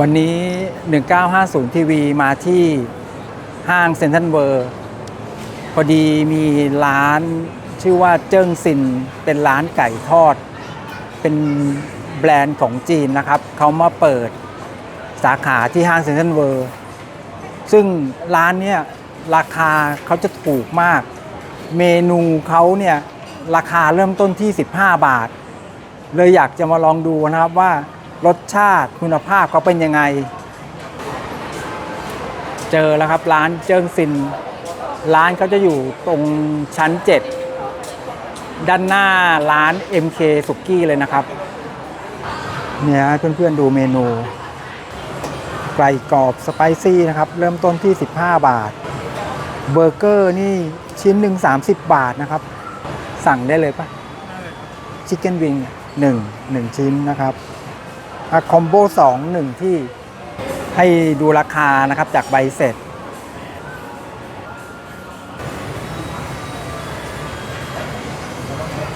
วันนี้ 1950 ทีวีมาที่ห้างเซ็นทรัลเวิร์พอดีมีร้านชื่อว่าเจิ้งซิน เป็นร้านไก่ทอด เป็นแบรนด์ของจีนนะครับ เขามาเปิดสาขาที่ห้างเซ็นทรัลเวิร์ซึ่งร้านเนี่ยราคาเขาจะถูกมาก เมนูเขาเนี่ยราคาเริ่มต้นที่ 15 บาท เลยอยากจะมาลองดูนะครับว่า รสชาติคุณภาพเขาเป็นยังไง เจอแล้วครับร้านเจิ้งซิน ร้านเขาจะอยู่ตรงชั้น 7 ด้านหน้าร้าน MK สุกี้เลยนะครับ เนี่ยเพื่อนๆดูเมนูไก่กรอบสไปซี่นะครับ เริ่มต้นที่ 15 บาท เบอร์เกอร์นี่ชิ้นหนึ่ง30 บาทนะครับ สั่งได้เลยปะชิคเก้นวิงหนึ่งหนึ่งชิ้นนะครับ คอมโบสองหนึ่งที่ให้ดูราคานะครับจากใบเสร็จ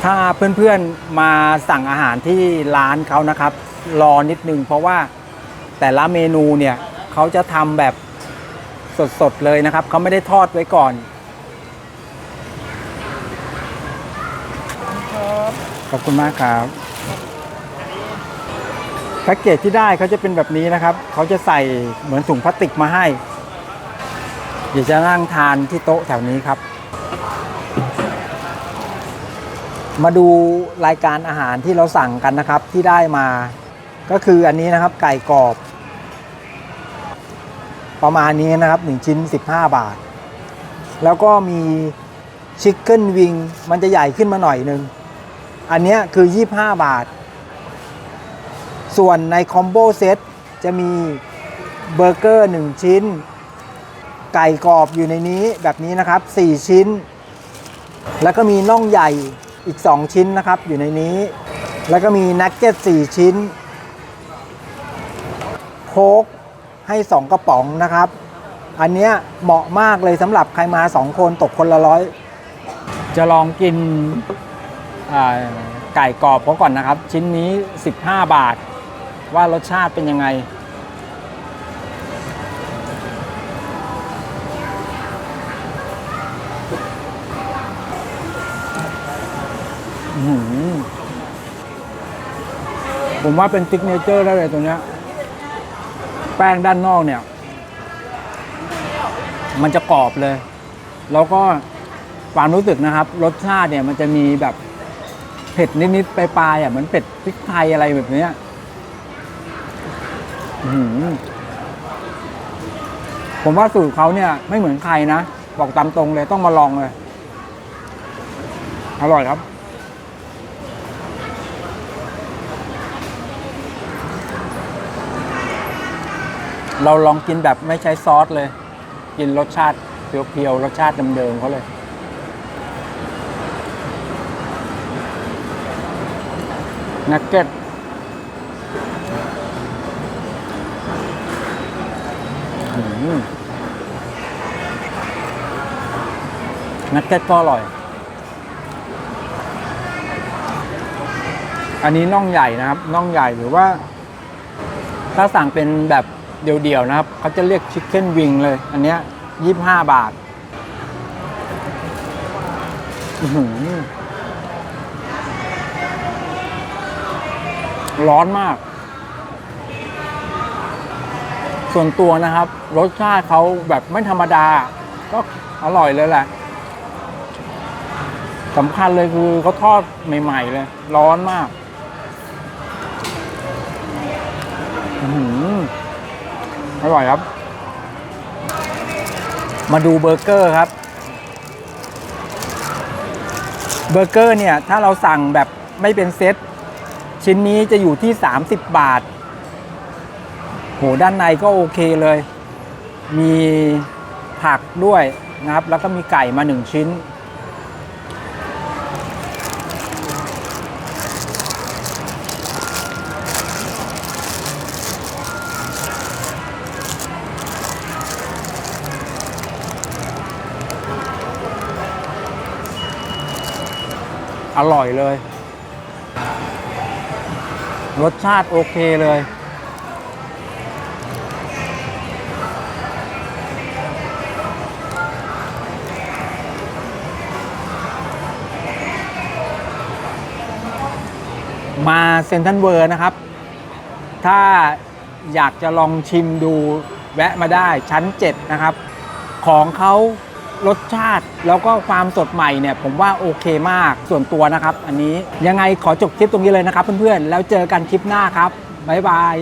ถ้าเพื่อนๆมาสั่งอาหารที่ร้านเขานะครับ รอนิดนึงเพราะว่าแต่ละเมนูเนี่ยเขาจะทำแบบสดๆเลยนะครับ เขาไม่ได้ทอดไว้ก่อน ขอบคุณมากครับ แพ็กเกจที่ได้เขาจะเป็นแบบนี้นะครับ เขาจะใส่เหมือนถุงพลาสติกมาให้ เดี๋ยวจะนั่งทานที่โต๊ะแถวนี้ครับ มาดูรายการอาหารที่เราสั่งกันนะครับที่ได้มา ก็คืออันนี้นะครับไก่กรอบ ประมาณนี้นะครับ 1 ชิ้น 15 บาท แล้วก็มีชิคเก้นวิงมันจะใหญ่ขึ้นมาหน่อยนึง อันนี้คือ 25 บาท ส่วนในคอมโบเซตจะมีเบอร์เกอร์ 1 ชิ้น ไก่กรอบอยู่ในนี้แบบนี้นะครับ 4 ชิ้น แล้วก็มีน่องใหญ่อีก 2 ชิ้นนะครับอยู่ในนี้ แล้วก็มีนักเก็ต 4 ชิ้น โค้กให้ 2 กระป๋องนะครับ อันเนี้ยเหมาะมากเลยสำหรับใครมา 2 คนตกคนละร้อย จะลองกินไก่กรอบเขาก่อนนะครับ ชิ้นนี้ 15 บาท ว่ารสชาติเป็นยังไง ผมว่าเป็นติ๊กเนเจอร์ได้เลยตัวเนี้ย แป้งด้านนอกเนี่ย มันจะกรอบเลย แล้วก็ความรู้สึกนะครับ รสชาติเนี่ยมันจะมีแบบเผ็ดนิดๆปลายๆอะเหมือนเผ็ดพริกไทยอะไรแบบเนี้ย ผมว่าสูตรเขาเนี่ย ไม่เหมือนใครนะ บอกตามตรงเลยต้องมาลองเลย อร่อยครับ เราลองกินแบบไม่ใช้ซอสเลย กินรสชาติเพียวๆ รสชาติเดิมๆเขาเลยนักเก็ตอืม นักเก็ตก็อร่อย อันนี้น่องใหญ่นะครับ น่องใหญ่หรือว่า ถ้าสั่งเป็นแบบเดี่ยวๆนะครับ เขาจะเรียกชิคเก้นวิงเลย อันเนี้ยยี่ห้าบาทร้อนมาก ส่วนตัวนะครับ รสชาติเขาแบบไม่ธรรมดา ก็อร่อยเลยแหละสำคัญเลยคือเขาทอดใหม่ๆเลย ร้อนมากอือร่อยครับ มาดูเบอร์เกอร์ครับ เบอร์เกอร์เนี่ย ถ้าเราสั่งแบบไม่เป็นเซต ชิ้นนี้จะอยู่ที่ 30 บาท โหด้านในก็โอเคเลย มีผักด้วยนะครับ แล้วก็มีไก่มาหนึ่งชิ้น อร่อยเลย รสชาติโอเคเลย มาเซนทันเวอร์นะครับ ถ้าอยากจะลองชิมดูแวะมาได้ชั้น 7 นะครับ ของเขารสชาติแล้วก็ความสดใหม่เนี่ย ผมว่าโอเคมากส่วนตัวนะครับ อันนี้ยังไงขอจบคลิปตรงนี้เลยนะครับเพื่อนๆ แล้วเจอกันคลิปหน้าครับ บ๊ายบาย